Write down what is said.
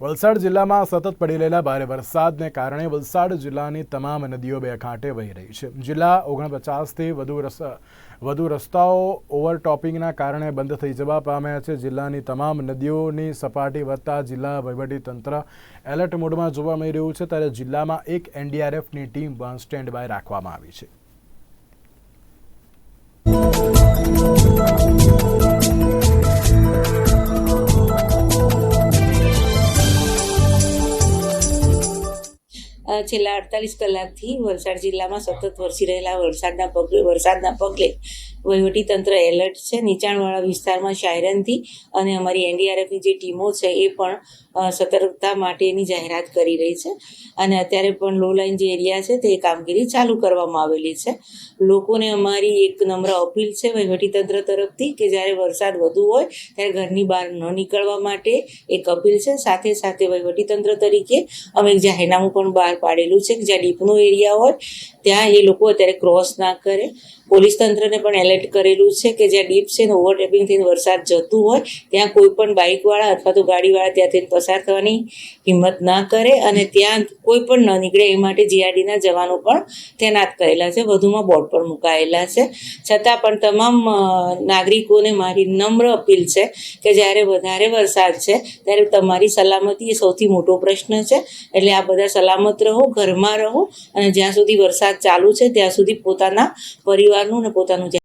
વલસાડ જિલ્લામાં સતત પડી રહેલા ભારે વરસાદને કારણે વલસાડ જિલ્લાની તમામ નદીઓ બે કાંઠે વહી રહી છે. જિલ્લા ઓગણપચાસથી વધુ વધુ રસ્તાઓ ઓવરટોપિંગના કારણે બંધ થઈ જવા પામ્યા છે. જિલ્લાની તમામ નદીઓની સપાટી વધતા જિલ્લા વહીવટીતંત્ર એલર્ટ મોડમાં જોવા મળી રહ્યું છે. ત્યારે જિલ્લામાં એક એનડીઆરએફની ટીમ પણ સ્ટેન્ડ બાય રાખવામાં આવી છે. છેલ્લા અડતાલીસ કલાકથી વલસાડ જિલ્લામાં સતત વરસી રહેલા વરસાદના પગલે વરસાદના પગલે વહીવટીતંત્ર એલર્ટ છે. નીચાણવાળા વિસ્તારમાં શાયરનથી અને અમારી એનડીઆરએફની જે ટીમો છે એ પણ સતર્કતા માટેની જાહેરાત કરી રહી છે. અને અત્યારે પણ લો લાઇન જે એરિયા છે તે કામગીરી ચાલુ કરવામાં આવેલી છે. લોકોને અમારી એક નમ્ર અપીલ છે વહીવટીતંત્ર તરફથી કે જ્યારે વરસાદ વધુ હોય ત્યારે ઘરની બહાર ન નીકળવા માટે એક અપીલ છે. સાથે સાથે વહીવટીતંત્ર તરીકે અમે એક જાહેરનામું પણ બહાર પાડેલું છે કે જ્યાં ડીપનો એરિયા હોય, ત્યાં એ લોકો અત્યારે ક્રોસ ના કરે. પોલીસ તંત્રને પણ એલર્ટ કરેલું છે કે જ્યાં ડીપ છે ને ઓવરટેપિંગ થઈને વરસાદ જતું હોય, ત્યાં કોઈ પણ બાઇકવાળા અથવા તો ગાડીવાળા ત્યાંથી પસાર થવાની હિંમત ના કરે અને ત્યાં કોઈ પણ ન નીકળે એ માટે જીઆરડીના જવાનો પણ તૈનાત કરેલા છે. વધુમાં બોર્ડ પણ મુકાયેલા છે. છતાં પણ તમામ નાગરિકોને મારી નમ્ર અપીલ છે કે જ્યારે વધારે વરસાદ છે, ત્યારે તમારી સલામતી એ સૌથી મોટો પ્રશ્ન છે. એટલે આ બધા સલામત રહો, ઘરમાં રહો અને જ્યાં સુધી વરસાદ ચાલુ છે, ત્યાં સુધી પોતાના પરિવારનું ને પોતાનું